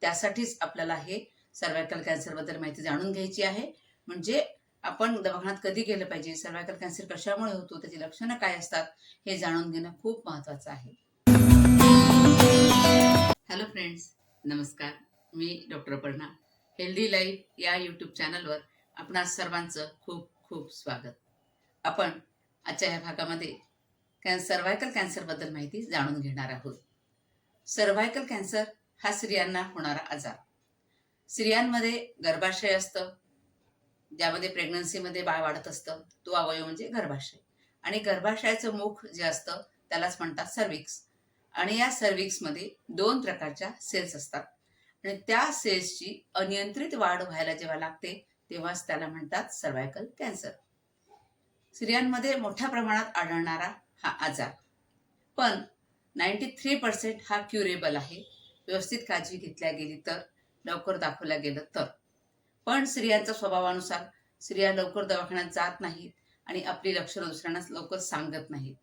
त्यासाठीच आपल्याला हे सर्वायकल कॅन्सरबद्दल माहिती जाणून घ्यायची आहे. म्हणजे आपण दवाखान्यात कधी गेलं पाहिजे सर्वायकल कॅन्सर कशामुळे होतो त्याची लक्षणं काय असतात हे जाणून घेणं खूप महत्वाचं आहे. हॅलो फ्रेंड्स नमस्कार. मी डॉक्टर अपर्णा. हेल्दी लाईफ या यूट्यूब चॅनलवर आपणा सर्वांचं खूप खूप स्वागत. आपण आजच्या ह्या भागामध्ये कॅन सर्वायकल कॅन्सरबद्दल माहिती जाणून घेणार आहोत. सर्वायकल कॅन्सर हा स्त्रियांना होणारा आजार. स्त्रियांमध्ये गर्भाशय असतं. ज्यामध्ये प्रेग्नन्सीमध्ये बाळ वाढत असतं. तो अवयव म्हणजे गर्भाशय. आणि गर्भाशयाचं मुख जे असतं त्यालाच म्हणतात सर्विक्स आणि या सर्विक्समध्ये दोन प्रकारच्या सेल्स असतात. आणि त्या सेल्सची अनियंत्रित वाढ व्हायला जेव्हा लागते तेव्हाच त्याला म्हणतात सर्वायकल कॅन्सर स्त्रियांमध्ये मोठ्या प्रमाणात आढळणारा हा आजार. पण नाईन्टी थ्री पर्सेंट हा क्युरेबल आहे. व्यवस्थित काळजी घेतल्या गेली तर लवकर दाखवल्या गेलं तर. पण स्त्रियांच्या स्वभावानुसार स्त्रिया लवकर दवाखान्यात जात नाहीत आणि आपली लक्षणं दुसऱ्यांना लवकर सांगत नाहीत.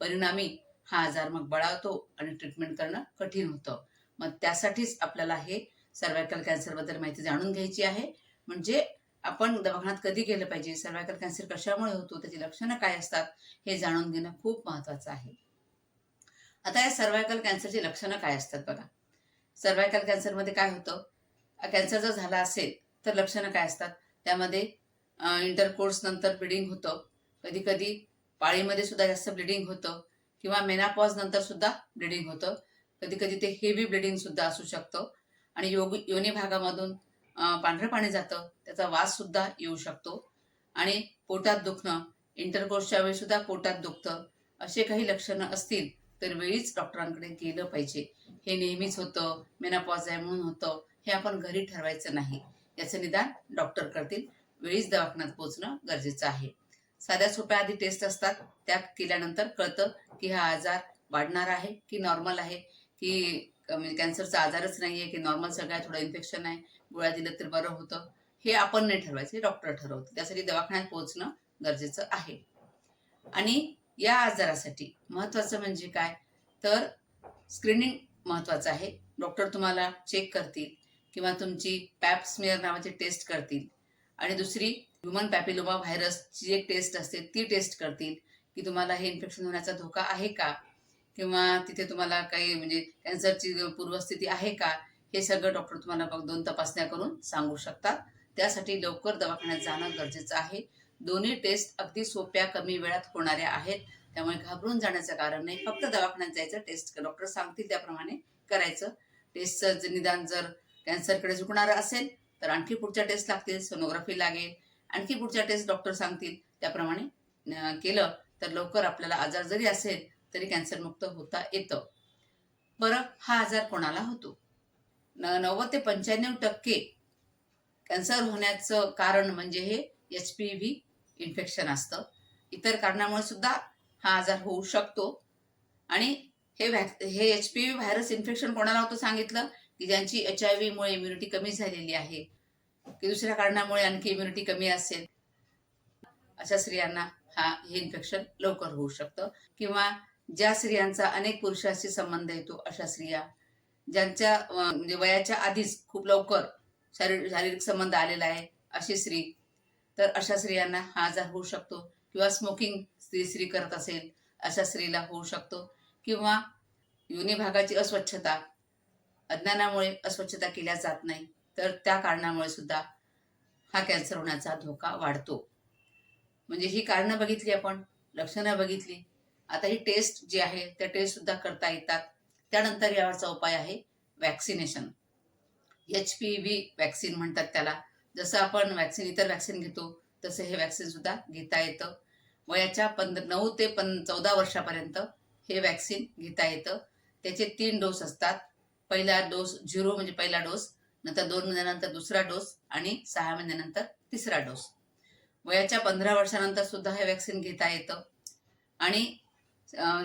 परिणामी हा आजार मग बळावतो आणि ट्रीटमेंट करणं कठीण होतं. मग त्यासाठीच आपल्याला हे सर्वायकल कॅन्सरबद्दल माहिती जाणून घ्यायची आहे. म्हणजे आपण दवाखान्यात कधी गेलं पाहिजे सर्वायकल कॅन्सर कशामुळे होतो त्याची लक्षणं काय असतात हे जाणून घेणं खूप महत्वाचं आहे. आता या सर्वायकल कॅन्सरची लक्षणं काय असतात बघा. सर्वायकल कॅन्सरमध्ये काय होतं? कॅन्सर जर झाला असेल तर लक्षणं काय असतात? त्यामध्ये इंटरकोर्स नंतर ब्लिडिंग होतं. कधी कधी पाळीमध्ये सुद्धा जास्त ब्लिडिंग होतं. किंवा मेनापॉज नंतर सुद्धा ब्लिडिंग होतं. कधी कधी ते हेवी ब्लिडिंग सुद्धा असू शकतं. आणि योग योनी भागामधून पांढरं पाणी जातं. त्याचा वास सुद्धा येऊ शकतो. आणि पोटात दुखणं इंटरकोर्सच्या वेळी सुद्धा पोटात दुखतं. असे काही लक्षणं असतील तर वेळीच डॉक्टरांकडे गेलं पाहिजे. हे नेहमीच होतं मेनापॉज आहे म्हणून होतं हे आपण घरी ठरवायचं नाही. याचं निदान डॉक्टर करतील. वेळीच दवाखान्यात पोहोचणं गरजेचं आहे. साध्या सोप्या आधी टेस्ट असतात. त्या केल्यानंतर कळतं की हा आजार वाढणार आहे की नॉर्मल आहे की म्हणजे कॅन्सरचा आजारच नाही आहे की नॉर्मल सगळ्या थोडं इन्फेक्शन आहे गोळ्या दिलं तर बरं होतं. हे आपण नाही ठरवायचं हे डॉक्टर ठरवतं त्यासाठी दवाखान्यात पोहोचणं गरजेचं आहे. आणि या आजारासाठी. महत्वाचं म्हणजे काय? तर स्क्रीनिंग महत्वाचं आहे. डॉक्टर तुम्हाला चेक करतील किंवा तुमची पॅप स्मिअर नावाची टेस्ट करतील. आणि दुसरी ह्युमन पॅपिलोमा व्हायरसची एक टेस्ट असते ती टेस्ट करतील की तुम्हाला हे इन्फेक्शन होण्याचा धोका आहे का? किंवा तिथे तुम्हाला काही म्हणजे कॅन्सरची पूर्वस्थिती आहे का? हे सगळं डॉक्टर तुम्हाला दोन तपासण्या करून सांगू शकतात. त्यासाठी लवकर दवाखान्यात जाणं गरजेचं आहे. दोन्ही टेस्ट अगदी सोप्या कमी वेळात होणाऱ्या आहेत. त्यामुळे घाबरून जाण्याचं कारण नाही. फक्त दवाखान्यात जायचं टेस्ट डॉक्टर सांगतील त्याप्रमाणे करायचं. टेस्टचं निदान जर कॅन्सरकडे झुकणारं असेल तर आणखी पुढच्या टेस्ट लागतील सोनोग्राफी लागेल. आणखी पुढच्या टेस्ट डॉक्टर सांगतील त्याप्रमाणे केलं तर लवकर आपल्याला आजार जरी असेल तरी कॅन्सरमुक्त होता येतं. बरं हा आजार कोणाला होतो? नव्वद ते पंच्याण्णव टक्के कॅन्सर होण्याचं कारण म्हणजे हे एच पी व्ही इन्फेक्शन असतं. इतर कारणामुळे सुद्धा हा आजार होऊ शकतो. आणि हे वॅक हे H P V virus infection कोणाला होतं सांगितलं? की ज्यांची एच आय व्हीमुळे इम्युनिटी कमी झालेली आहे. की दुसऱ्या कारणामुळे आणखी इम्युनिटी कमी असेल. अशा स्त्रियांना हा हे इन्फेक्शन लवकर होऊ शकतं. किंवा ज्या स्त्रियांचा अनेक पुरुषाशी संबंध येतो अशा स्त्रिया ज्यांच्या म्हणजे वयाच्या आधीच खूप लवकर शारीरिक संबंध आलेला आहे अशी स्त्री तर अशा स्त्रियांना हा आजार होऊ शकतो किंवा स्मोकिंग स्त्री स्त्री करत असेल अशा स्त्रीला होऊ शकतो. किंवा योनी भागाची अस्वच्छता अज्ञानामुळे अस्वच्छता केल्या जात नाही तर त्या कारणामुळे सुद्धा हा कॅन्सर होण्याचा धोका वाढतो. म्हणजे ही कारणं बघितली आपण लक्षणं बघितली. आता ही टेस्ट जी आहे त्या टेस्ट सुद्धा करता येतात. त्यानंतर यावरचा उपाय आहे vaccination H P V vaccine म्हणतात त्याला. जसं आपण वॅक्सिन इतर वॅक्सिन घेतो तसं हे वॅक्सिन सुद्धा घेता येतं. वयाच्या पंध नऊ ते पं चौदा वर्षापर्यंत हे वॅक्सिन घेता येतं. त्याचे तीन डोस असतात. पहिला डोस झिरो म्हणजे पहिला डोस नंतर दोन महिन्यानंतर दुसरा डोस आणि सहा महिन्यानंतर तिसरा डोस वयाच्या पंधरा वर्षानंतर सुद्धा हे वॅक्सिन घेता येतं. आणि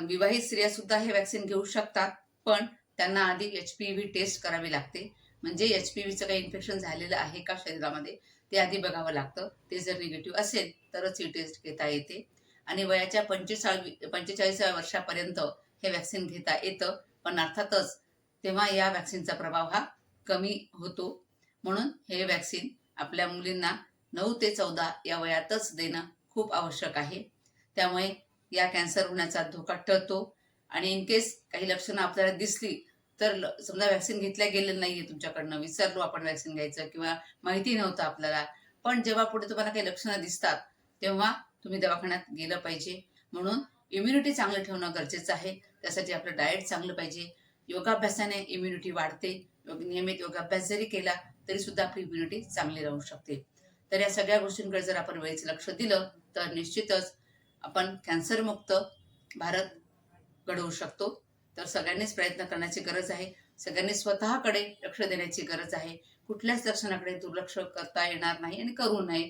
विवाहित स्त्रिया सुद्धा हे वॅक्सिन घेऊ शकतात पण त्यांना आधी एच पी व्ही टेस्ट करावी लागते. म्हणजे एच पी व्हीचं काही इन्फेक्शन झालेलं आहे का शरीरामध्ये ते आधी बघावं लागतं. ते जर निगेटिव्ह असेल तरच ही टेस्ट घेता येते. आणि वयाच्या पंचेचाळी पंचेचाळीसाव्या वर्षापर्यंत हे वॅक्सिन घेता येतं. पण अर्थातच तेव्हा या वॅक्सिनचा प्रभाव हा कमी होतो. म्हणून हे वॅक्सिन आपल्या मुलींना नऊ ते चौदा या वयातच देणं खूप आवश्यक आहे. त्यामुळे या कॅन्सर होण्याचा धोका टळतो. आणि इनकेस काही लक्षणं आपल्याला दिसली तर ल- समजा व्हॅक्सिन घेतल्या गेलेलं नाहीये तुमच्याकडनं विसरलो आपण वॅक्सिन घ्यायचं किंवा माहिती नव्हतं आपल्याला. पण जेव्हा पुढे तुम्हाला काही लक्षणं दिसतात तेव्हा तुम्ही दवाखान्यात गेलं पाहिजे. म्हणून इम्युनिटी चांगलं ठेवणं गरजेचं आहे. त्यासाठी आपलं डाएट चांगलं पाहिजे. योगाभ्यासाने इम्युनिटी वाढते. योग- नियमित योगाभ्यास जरी केला तरी सुद्धा आपली इम्युनिटी चांगली राहू शकते. तर या सगळ्या गोष्टींकडे जर आपण वेळेचं लक्ष दिलं तर निश्चितच आपण कॅन्सरमुक्त भारत घडवू शकतो. तर सगळ्यांनीच प्रयत्न करण्याची गरज आहे. सगळ्यांनी स्वतःकडे लक्ष देण्याची गरज आहे. कुठल्याच लक्षणाकडे दुर्लक्ष करता येणार नाही आणि करू नये.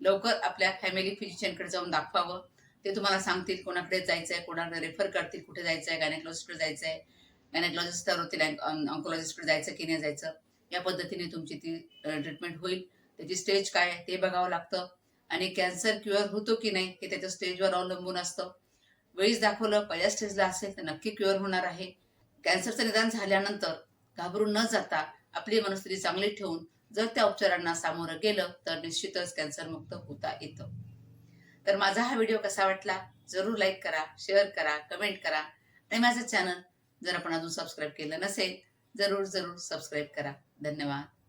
लवकर आपल्या फॅमिली फिजिशियनकडे जाऊन दाखवावं. ते तुम्हाला सांगतील कोणाकडे जायचं आहे कोणाकडे रेफर करतील कुठे जायचं आहे गायनेकॉलॉजिस्टकडे जायचं आहे गायनेकॉलॉजिस्ट होतील ऑन्कॉलॉजिस्टकडे जायचं की नाही जायचं? या पद्धतीने तुमची ती ट्रीटमेंट होईल. त्याची स्टेज काय आहे ते बघावं लागतं. आणि कॅन्सर क्युअर होतो की नाही हे त्याच्या स्टेजवर अवलंबून असतं. वेळीच दाखवलं पहिल्या स्टेजला असेल तर नक्की क्युअर होणार आहे. कॅन्सरचं निदान झाल्यानंतर घाबरून न जाता आपली मनस्थिती चांगली ठेवून जर त्या उपचारांना सामोरं गेलं तर निश्चितच कॅन्सरमुक्त होता येतं. तर माझा हा व्हिडिओ कसा वाटला? जरूर लाईक करा शेअर करा कमेंट करा. आणि माझं चॅनल जर आपण अजून सबस्क्राईब केलं नसेल जरूर जरूर सबस्क्राईब करा. धन्यवाद.